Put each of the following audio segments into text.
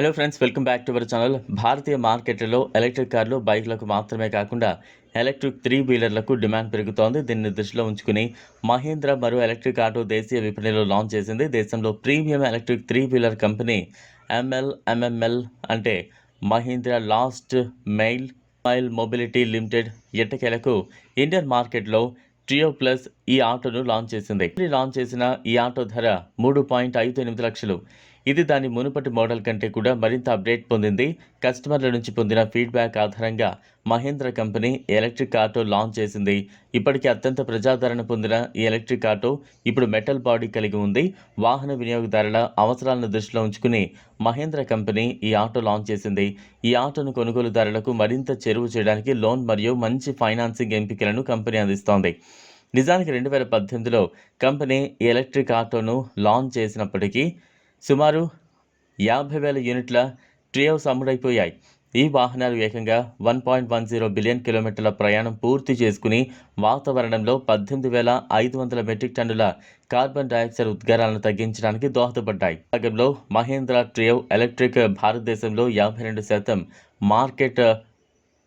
Hello friends welcome back to our channel భారతీయ మార్కెట్లలో electric కార్లు బైక్లకు మాత్రమే కాకుండా ఎలక్ట్రిక్ త్రీ వీలర్లకు డిమాండ్ పెరుగుతోంది. దీన్ని దృష్టిలో ఉంచుకుని మహేంద్ర మరో ఎలక్ట్రిక్ ఆటో దేశీయ విపణిలో లాంచ్ చేసింది. దేశంలో premium electric three wheeler company ML MML అంటే Mahindra last mile mile mobility limited ఎట్టకేలకు ఇండియన్ మార్కెట్లో ట్రియో ప్లస్ ఈ ఆటోను లాంచ్ చేసింది. లాంచ్ చేసిన ఈ ఆటో ధర మూడు పాయింట్ ఐదు ఎనిమిది లక్షలు. ఇది దాని మునుపటి మోడల్ కంటే కూడా మరింత అప్డేట్ పొందింది. కస్టమర్ల నుంచి పొందిన ఫీడ్బ్యాక్ ఆధారంగా Mahindra company electric auto launch చేసింది. ఇప్పటికే అత్యంత ప్రజాదరణ పొందిన ఈ ఎలక్ట్రిక్ ఆటో ఇప్పుడు మెటల్ బాడీ కలిగి ఉంది. వాహన వినియోగదారుల అవసరాలను దృష్టిలో ఉంచుకుని మహేంద్ర కంపెనీ ఈ ఆటో లాంచ్ చేసింది. ఈ ఆటోను కొనుగోలుదారులకు మరింత చెరువు చేయడానికి లోన్ మరియు మంచి ఫైనాన్సింగ్ ఎంపికలను కంపెనీ అందిస్తోంది. నిజానికి రెండు వేల పద్దెనిమిదిలో కంపెనీ ఎలక్ట్రిక్ ఆటోను లాంచ్ చేసినప్పటికీ సుమారు యాభై వేల యూనిట్ల ట్రియోస్ అమ్ముడైపోయాయి ఈ వాహనాలు ఏకంగా one point one zero billion కిలోమీటర్ల ప్రయాణం పూర్తి చేసుకుని వాతావరణంలో పద్దెనిమిది వేల ఐదు వందల మెట్రిక్ టన్నుల కార్బన్ డయాక్సైడ్ ఉద్గారాలను తగ్గించడానికి దోహదపడ్డాయి. భాగంలో మహేంద్ర ట్రియో ఎలక్ట్రిక్ భారతదేశంలో యాభై రెండు శాతం మార్కెట్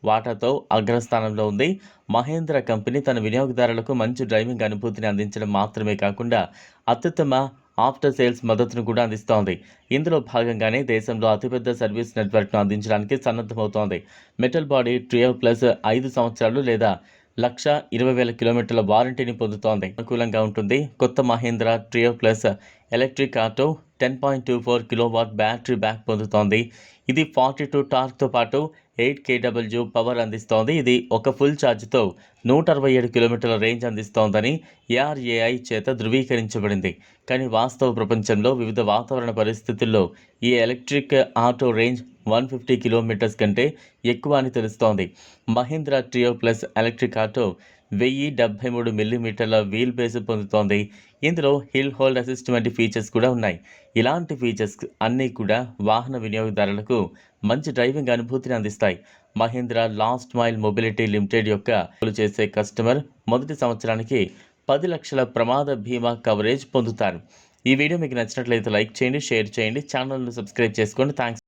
వాటాతో అగ్రస్థానంలో ఉంది. మహేంద్ర కంపెనీ తన వినియోగదారులకు మంచి డ్రైవింగ్ అనుభూతిని అందించడం మాత్రమే కాకుండా అత్యుత్తమ ఆఫ్టర్ సేల్స్ మద్దతును కూడా అందిస్తోంది. ఇందులో భాగంగానే దేశంలో అతిపెద్ద సర్వీస్ నెట్వర్క్ను అందించడానికి సన్నద్ధమవుతోంది. మెటల్ బాడీ ట్రియో ప్లస్ ఐదు సంవత్సరాలు లేదా లక్ష ఇరవై వేల కిలోమీటర్ల వారంటీని పొందుతోంది. అనుకూలంగా ఉంటుంది. కొత్త Mahindra Treo plus electric auto ten point two four kilowatt battery back పొందుతోంది. ఇది ఫార్టీ టూ టార్క్తో పాటు ఎయిట్ కేడబ్ల్యూ పవర్ అందిస్తోంది. ఇది ఒక ఫుల్ ఛార్జ్తో నూట అరవై ఏడు కిలోమీటర్ల రేంజ్ అందిస్తోందని ఏఆర్ఏఐ చేత ధృవీకరించబడింది. కానీ వాస్తవ ప్రపంచంలో వివిధ వాతావరణ పరిస్థితుల్లో ఈ electric auto range one fifty kilometers కంటే ఎక్కువ అని తెలుస్తోంది. Mahindra Treo plus electric auto వెయ్యి డెబ్బై మూడు మిల్లీమీటర్ల వీల్ బేస్ పొందుతోంది. ఇందులో హిల్ హోల్డ్ అసిస్ట్ వంటి ఫీచర్స్ కూడా ఉన్నాయి. ఇలాంటి ఫీచర్స్ అన్నీ కూడా వాహన వినియోగదారులకు మంచి డ్రైవింగ్ అనుభూతిని అందిస్తాయి. Mahindra last mile mobility limited యొక్క చేసే కస్టమర్ మొదటి సంవత్సరానికి పది లక్షల ప్రమాద బీమా కవరేజ్ పొందుతారు. ఈ వీడియో మీకు నచ్చినట్లయితే లైక్ చేయండి షేర్ చేయండి ఛానల్ను సబ్స్క్రైబ్ చేసుకోండి. థ్యాంక్స్